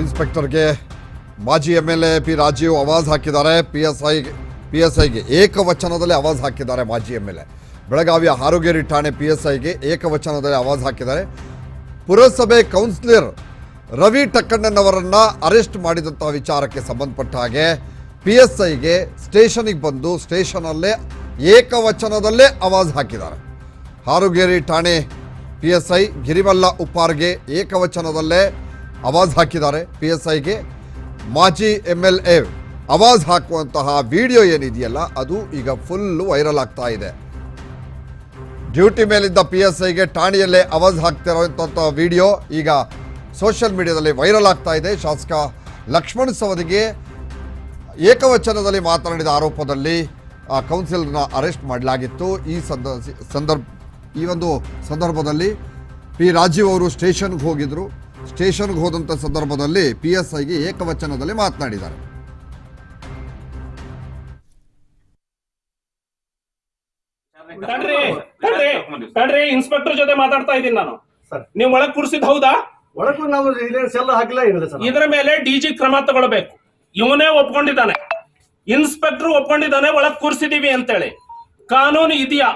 ಇನ್ಸ್ಪೆಕ್ಟರ್ಗೆ ಮಾಜಿ M L A P Rajeev ಆವಾಜ್ ಹಾಕಿದ್ದಾರೆ. P S I P S ಐಗೆ ಏಕವಚನದಲ್ಲಿ ಆವಾಜ್ ಹಾಕಿದ್ದಾರೆ ಮಾಜಿ ಎಂ ಎಲ್ ಎ. ಬೆಳಗಾವಿಯ ಹಾರುಗೇರಿ ಠಾಣೆ ಪಿ ಎಸ್ ಐಗೆ ಏಕವಚನದಲ್ಲಿ ಅವಾಜ್ ಹಾಕಿದ್ದಾರೆ. ಪುರಸಭೆ ಕೌನ್ಸಿಲರ್ ರವಿ ಟಕ್ಕಣ್ಣನವರನ್ನ ಅರೆಸ್ಟ್ ಮಾಡಿದಂತಹ ವಿಚಾರಕ್ಕೆ ಸಂಬಂಧಪಟ್ಟ ಹಾಗೆ ಪಿ ಎಸ್ ಐಗೆ ಸ್ಟೇಷನಿಗೆ ಬಂದು ಸ್ಟೇಷನಲ್ಲೇ ಏಕವಚನದಲ್ಲೇ ಅವಾಜ್ ಹಾಕಿದ್ದಾರೆ. ಹಾರುಗೇರಿ ಠಾಣೆ ಪಿ ಎಸ್ ಐ ಗಿರಿಮಲ್ಲ ಉಪ್ಪಾರ್ಗೆ ಏಕವಚನದಲ್ಲೇ ಆವಾಜ್ ಹಾಕಿದ್ದಾರೆ ಪಿ ಎಸ್ ಐಗೆ ಮಾಜಿ ಎಂ ಎಲ್ ಎ ಆವಾಜ್ ಹಾಕುವಂತಹ ವಿಡಿಯೋ ಏನಿದೆಯಲ್ಲ, ಅದು ಈಗ ಫುಲ್ ವೈರಲ್ ಆಗ್ತಾ ಇದೆ. ಡ್ಯೂಟಿ ಮೇಲಿದ್ದ ಪಿ ಎಸ್ ಐಗೆ ಠಾಣೆಯಲ್ಲೇ ಆವಾಜ್ ಹಾಕ್ತಿರುವಂಥ ವಿಡಿಯೋ ಈಗ ಸೋಷಿಯಲ್ ಮೀಡಿಯಾದಲ್ಲಿ ವೈರಲ್ ಆಗ್ತಾ ಇದೆ. ಶಾಸಕ ಲಕ್ಷ್ಮಣ್ ಸವದಿಗೆ ಏಕವಚನದಲ್ಲಿ ಮಾತನಾಡಿದ ಆರೋಪದಲ್ಲಿ ಕೌನ್ಸಿಲರ್ನ ಅರೆಸ್ಟ್ ಮಾಡಲಾಗಿತ್ತು. ಈ ಸಂದ, ಸಂದರ್ಭ, ಈ ಒಂದು ಸಂದರ್ಭದಲ್ಲಿ ಪಿ ರಾಜೀವ್ ಅವರು ಸ್ಟೇಷನ್ಗೆ ಹೋಗಿದ್ರು. ಸ್ಟೇಷನ್ಗೆ ಹೋದಂಥ ಸಂದರ್ಭದಲ್ಲಿ ಪಿ ಎಸ್ ಐಗೆ ಏಕವಚನದಲ್ಲಿ ಮಾತನಾಡಿದ್ದಾರೆ. ತಡ್ರಿ ಇನ್ಸ್ಪೆಕ್ಟರ್ ಜೊತೆ ಮಾತಾಡ್ತಾ ಇದ್ದೀನಿ ನಾನು. ಸರ್. ನೀವು ಒಳಗ್ ಕೂರ್ಸಿದ್ ಹೌದಾ? ಒಳಗೂ ನಾವು ಎಲ್ಲ ಹಾಕಿಲ್ಲ ಏನಿಲ್ಲ ಸರ್. ಇದರ ಮೇಲೆ ಡಿಜಿ ಕ್ರಮ ತಗೊಳ್ಬೇಕು. ಇವನೇ ಒಪ್ಕೊಂಡಿದ್ದಾನೆ. ಇನ್ಸ್ಪೆಕ್ಟರ್ ಒಪ್ಕೊಂಡಿದ್ದಾನೆ ಒಳಗ್ ಕೂರ್ಸಿದೀವಿ ಅಂತೇಳಿ. ಕಾನೂನು ಇದೆಯಾ?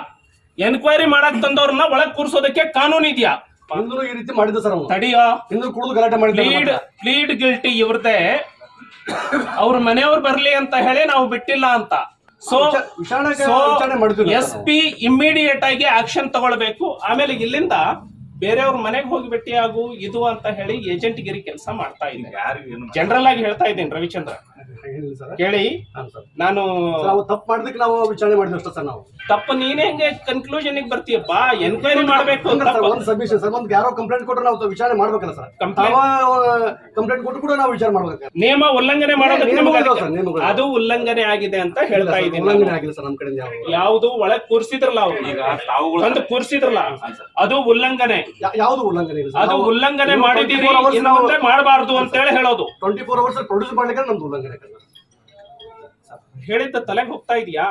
ಎನ್ಕ್ವೈರಿ ಮಾಡಕ್ ತಂದವ್ರನ್ನ ಒಳಗ್ ಕೂರಿಸೋದಕ್ಕೆ ಕಾನೂನು ಇದೆಯಾ? ಹಿಂದೂ ಈ ರೀತಿ ಮಾಡಿದ್ದ ಸರ್ ಅವನು. ತಡಿಯೋ. ಹಿಂದೂ ಕುಡಿದು ಗಲಾಟೆ ಮಾಡಿದ್ದ ಪ್ಲೀಡ್ ಪ್ಲೀಡ್ ಗಿಲ್ಟಿ ಇವ್ರದೇ ಅವ್ರ ಮನೆಯವ್ರು ಬರ್ಲಿ ಅಂತ ಹೇಳಿ ನಾವು ಬಿಟ್ಟಿಲ್ಲ ಅಂತ. ಸೊ ವಿಚಾ- ವಿಚಾರಣೆ- ವಿಚಾರಣೆ ಮಾಡ್ತೀವಿ ನಾವು. ಎಸ್ ಪಿ ಇಮ್ಮಿಡಿಯೇಟ್ ಆಗಿ ಆಕ್ಷನ್ ತಗೊಳ್ಬೇಕು. ಆಮೇಲೆ ಇಲ್ಲಿಂದ ಬೇರೆಯವ್ರ ಮನೆಗೆ ಹೋಗಿ ಭೇಟಿಯಾಗು ಇದು ಅಂತ ಹೇಳಿ ಏಜೆಂಟ್ ಗಿರಿ ಕೆಲಸ ಮಾಡ್ತಾ ಇದ್ದೀನಿ ಜನರಲ್ ಆಗಿ ಹೇಳ್ತಾ ಇದ್ದೀನಿ ರವಿಚಂದ್ರ. ಸರ್. ಕೇಳಿ. ಹಾಂ ಸರ್. ನಾನು ನಾವು ತಪ್ಪು ಮಾಡಿದಕ್ಕೆ ನಾವು ವಿಚಾರಣೆ ಮಾಡಿದ್ವಿ ಅಷ್ಟೇ ಸರ್ ನಾವು. ತಪ್ಪು ನೀನೇ ಹೆಂಗೆ ಕನ್ಕ್ಲೂಷನ್ ಬರ್ತೀಯಪ್ಪ. ಎನ್ಕ್ವೈರಿ ಮಾಡಬೇಕು ಸರ್ ಒಂದು ಸಬ್ಮಿಷನ್ ಸರ್ ಒಂದು ಯಾರೋ ಕಂಪ್ಲೇಂಟ್ ಕೊಟ್ಟರೆ ನಾವು ವಿಚಾರಣೆ ಮಾಡ್ಬೇಕಲ್ಲ ಸರ್. ತಾವ ಕಂಪ್ಲೇಂಟ್ ಕೊಟ್ಟು ಕೂಡ ನಾವು ವಿಚಾರ ಮಾಡ್ಬೇಕು ನಿಯಮ ಉಲ್ಲಂಘನೆ ಮಾಡೋದಕ್ಕೆ ನಿಯಮಗಳು ಇದಾವೆ ಸರ್, ನಿಯಮಗಳು. ಅದು ಉಲ್ಲಂಘನೆ ಆಗಿದೆ ಅಂತ ಹೇಳ್ತಾ ಇದ್ದೀನಿ ಉಲ್ಲಂಘನೆ ಆಗಿದೆ ಆಗಿಲ್ಲ ಸರ್ ನಮ್ಮ ಕಡೆಯಿಂದ ಯಾವ ಯಾವುದು ಒಳಗ್ ಕೂರ್ಸಿದ್ರಲ್ಲ ಅವ್ರು. ಈಗ ತಂದು ಕೂರ್ಸಿದ್ರಲ್ಲ. ಅದು ಉಲ್ಲಂಘನೆ. ಯಾ- ಯಾವುದು ಉಲ್ಲಂಘನೆ ಇಲ್ಲ ಅದು ಉಲ್ಲಂಘನೆ ಮಾಡಿದೀರಿ ಇನ್ನು ಮುಂದೆ ಮಾಡಬಾರ್ದು ಅಂತ ಹೇಳಿ ಹೇಳೋದು. ಟ್ವೆಂಟಿ ಫೋರ್ ಅವರ್ಸ್ ಪ್ರೊಡ್ಯೂಸ್ ಮಾಡ್ಲಿಕ್ಕೆ ನಮ್ದು ಉಲ್ಲಂಘನೆ. ಹೇಳಿದ್ದ ತಲೆಗೆ ಹೋಗ್ತಾ ಇದೆಯಾ?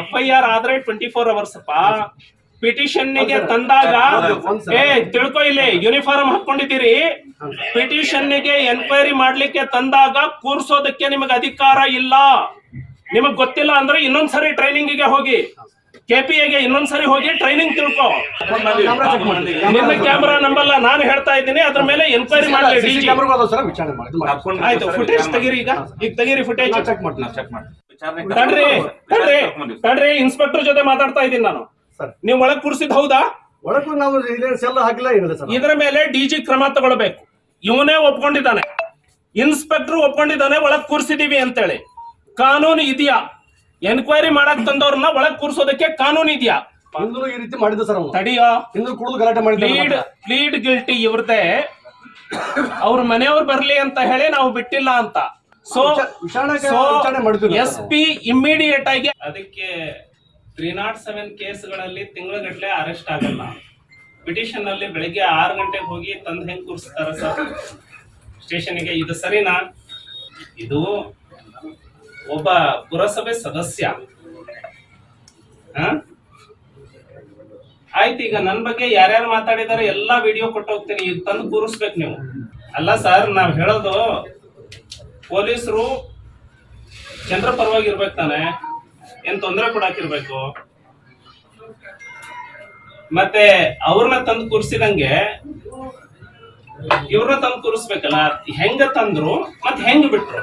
ಎಫ್ ಐ ಆರ್ ಆದ್ರೆ ಟ್ವೆಂಟಿ ಫೋರ್ ಅವರ್ಸ್ ಅಪ್ಪ. ಪಿಟಿಷನ್ಗೆ ತಂದಾಗ ಏ ತಿಳ್ಕೊ ಇಲ್ಲಿ ಯೂನಿಫಾರ್ಮ್ ಹಾಕೊಂಡಿದ್ದೀರಿ. ಪಿಟಿಷನ್ಗೆ ಎನ್ಕ್ವೈರಿ ಮಾಡ್ಲಿಕ್ಕೆ ತಂದಾಗ ಕೂರ್ಸೋದಕ್ಕೆ ನಿಮಗೆ ಅಧಿಕಾರ ಇಲ್ಲ. ನಿಮಗ್ ಗೊತ್ತಿಲ್ಲ ಅಂದ್ರೆ ಇನ್ನೊಂದ್ಸರಿ ಟ್ರೈನಿಂಗ್ಗೆ ಹೋಗಿ. ಕೆಪಿಎಗೆ ಇನ್ನೊಂದ್ಸರಿ ಹೋಗಿ ಟ್ರೈನಿಂಗ್ ತಿಳ್ಕೊ. ನಿಮ್ಮ ಚೆಕ್ ಮಾಡಿ ಕ್ಯಾಮ್ರಾ ನಂಬಲ್ಲ ನಾನು ಹೇಳ್ತಾ ಇದ್ದೀನಿ ಅದ್ರ ಮೇಲೆ ಎನ್ಕ್ವೈರಿ ಮಾಡಲಿ ಮಾಡಿ. ಆಯ್ತು. ಫುಟೇಜ್ ತೆಗೀರಿ ಈಗ. ಈಗ ತೆಗೀರಿ ಫುಟೇಜ್ ಚೆಕ್ ಮಾಡಿ ತಡ್ರಿ ತಡ್ರಿ ತಡ್ರಿ. ಇನ್ಸ್ಪೆಕ್ಟರ್ ಜೊತೆ ಮಾತಾಡ್ತಾ ಇದ್ದೀನಿ ನಾನು. ಸರ್. ನೀವು ಒಳಗ್ ಕೂರ್ಸಿದ್ ಹೌದಾ? ಒಳಗೂ ನಾವು ಎಲ್ಲ ಹಾಕಿಲ್ಲ ಇದರ ಮೇಲೆ ಡಿಜಿ ಕ್ರಮ ತಗೊಳ್ಬೇಕು. ಇವನೇ ಒಪ್ಕೊಂಡಿದ್ದಾನೆ. ಇನ್ಸ್ಪೆಕ್ಟರ್ ಒಪ್ಕೊಂಡಿದ್ದಾನೆ ಒಳಗ್ ಕೂರಿಸಿದೀವಿ ಅಂತೇಳಿ. ಕಾನೂನು ಇದೆಯಾ? ಎನ್ಕ್ವೈರಿ ಮಾಡಕ್ ತಂದವ್ರನ್ನ ಒಳಗ್ ಕೂರ್ಸೋದಕ್ಕೆ ಕಾನೂನು ಇದೆಯಾ? ಹಿಂದೂ ಈ ರೀತಿ ಮಾಡಿದ್ರು ಸರ್ ಅವನು ತಡಿಯೋ. ಹಿಂದೂ ಕುಡಿದು ಗಲಾಟೆ ಪ್ಲೀಡ್ ಪ್ಲೀಡ್ ಗಿಲ್ಟಿ ಇವ್ರದೇ. ಅವ್ರ ಮನೆಯವ್ರು ಬರ್ಲಿ ಅಂತ ಹೇಳಿ ನಾವು ಬಿಟ್ಟಿಲ್ಲ ಅಂತ. ಸೊ ವಿಚಾರಣೆ ವಿಚಾರಣೆ. ಎಸ್ ಪಿ ಇಮ್ಮಿಡಿಯೇಟ್ ಆಗಿ ಅದಕ್ಕೆ ತ್ರೀ ನಾಟ್ ಸೆವೆನ್ ಕೇಸ್ಗಳಲ್ಲಿ ತಿಂಗಳಗಟ್ಟಲೆ ಅರೆಸ್ಟ್ ಆಗಲ್ಲ. ಪಿಟಿಷನ್ ಅಲ್ಲಿ ಬೆಳಿಗ್ಗೆ ಆರು ಗಂಟೆಗೆ ಹೋಗಿ ತಂದು ಹೆಂಗ್ ಕೂರಿಸ್ತಾರ ಸರ್? ಸ್ಟೇಷನ್ಗೆ ಇದು ಸರಿನಾ? ಇದು ಒಬ್ಬ ಪುರಸಭೆ ಸದಸ್ಯ? ಆಯ್ತು, ಈಗ ನನ್ನ ಬಗ್ಗೆ ಯಾರ್ಯಾರು ಮಾತಾಡಿದಾರೆ ಎಲ್ಲಾ ವಿಡಿಯೋ ಕೊಟ್ಟು ಹೋಗ್ತೀನಿ. ಈಗ ತಂದು ಕೂರಿಸ್ಬೇಕು ನೀವು. ಅಲ್ಲ ಸರ್, ನಾವ್ ಹೇಳೋದು ಪೊಲೀಸರು ಜನರ ಪರವಾಗಿ ಇರ್ಬೇಕು ತಾನೆ. ಏನ್ ತೊಂದರೆ ಕೊಡಾಕಿರ್ಬೇಕು. ಮತ್ತೆ ಅವ್ರನ್ನ ತಂದು ಕೂರಿಸಿದಂಗೆ ಇವ್ರನ್ನ ತಂದು ಕೂರಿಸ್ಬೇಕಲ್ಲ. ಹೆಂಗ ತಂದ್ರು ಮತ್ತೆ ಹೆಂಗ್ ಬಿಟ್ರು?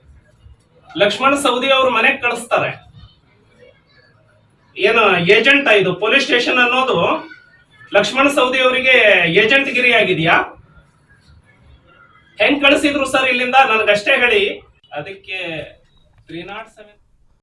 ಲಕ್ಷ್ಮಣ ಸೌದಿ ಅವ್ರ ಮನೆಗೆ ಕಳಿಸ್ತಾರೆ. ಏನು ಏಜೆಂಟ್ ಇದು ಪೊಲೀಸ್ ಸ್ಟೇಷನ್ ಅನ್ನೋದು ಲಕ್ಷ್ಮಣ ಸೌದಿ ಅವರಿಗೆ ಏಜೆಂಟ್ ಗಿರಿ ಆಗಿದೆಯಾ ಹೆಂಗ್ ಕಳಿಸಿದ್ರು ಸರ್ ಇಲ್ಲಿಂದ? ನನಗಷ್ಟೇ ಹೇಳಿ. ಅದಕ್ಕೆ ತ್ರೀ ನಾಟ್ ಸೆವೆನ್